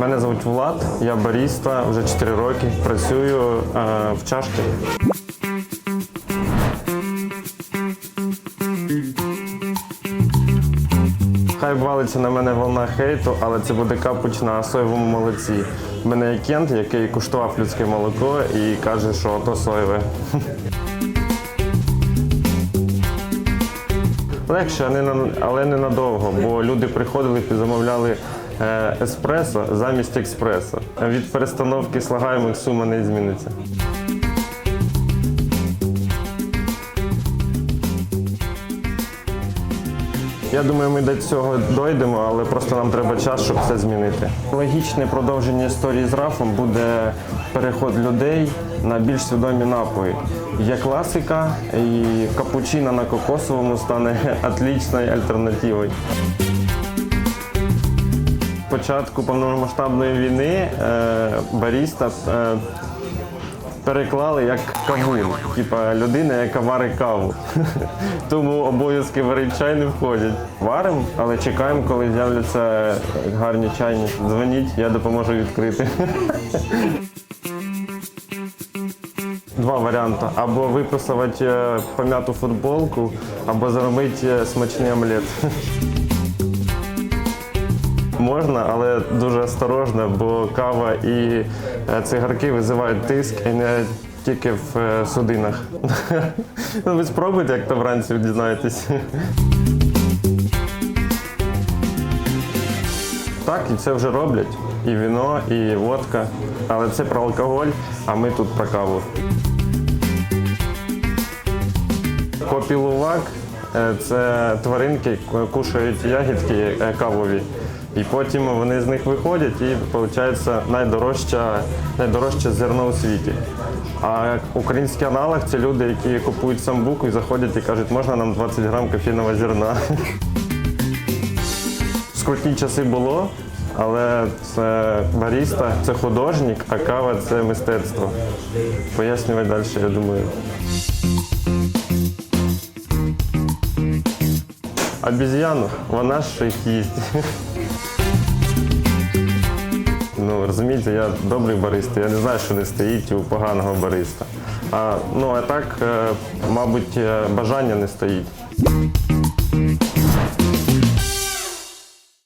Мене звуть Влад, я баріста, вже 4 роки. Працюю е, в чашки. Хай валиться на мене волна хейту, але це буде капуч на соєвому молоці. У мене є кент, який куштував людське молоко і каже, що то соєве. Легше, але не, але не надовго, бо люди приходили і замовляли еспресо замість експресо. Від перестановки слагаємих сума не зміниться. Я думаю, ми до цього дойдемо, але просто нам треба час, щоб це змінити. Логічне продовження історії з рафом буде переход людей на більш свідомі напої. Є класика, і капучино на кокосовому стане отличною альтернативою. Початку повномасштабної війни е, баріста е, переклали як кавун, типа людина, яка варить каву. Тому обов'язки варить чай не входять. Варимо, але чекаємо, коли з'являться гарні чайні. Дзвоніть, я допоможу відкрити. Два варіанти: або виписувати е, пом'яту футболку, або заробити е, смачний омлет. Можна, але дуже осторожно, бо кава і е, цигарки визивають тиск і не тільки в е, судинах. Ну, ви спробуйте, як то вранці дізнаєтесь. Так, і це вже роблять. І віно, і водка. Але це про алкоголь, а ми тут про каву. Копілувак е, це тваринки, кушають ягідки кавові. І потім вони з них виходять і виходить найдорожча, найдорожче зерно у світі. А український аналог це люди, які купують самбуку і заходять і кажуть, можна нам 20 грам кофійного зерна. Скрутні часи було, але це баріста, це художник, а кава це мистецтво. Пояснювати далі, я думаю. Обіз'яну, вона ще їсть. Ну, розумієте, я добрий бариста, я не знаю, що не стоїть у поганого бариста. А, ну, а так, е, мабуть, е, бажання не стоїть.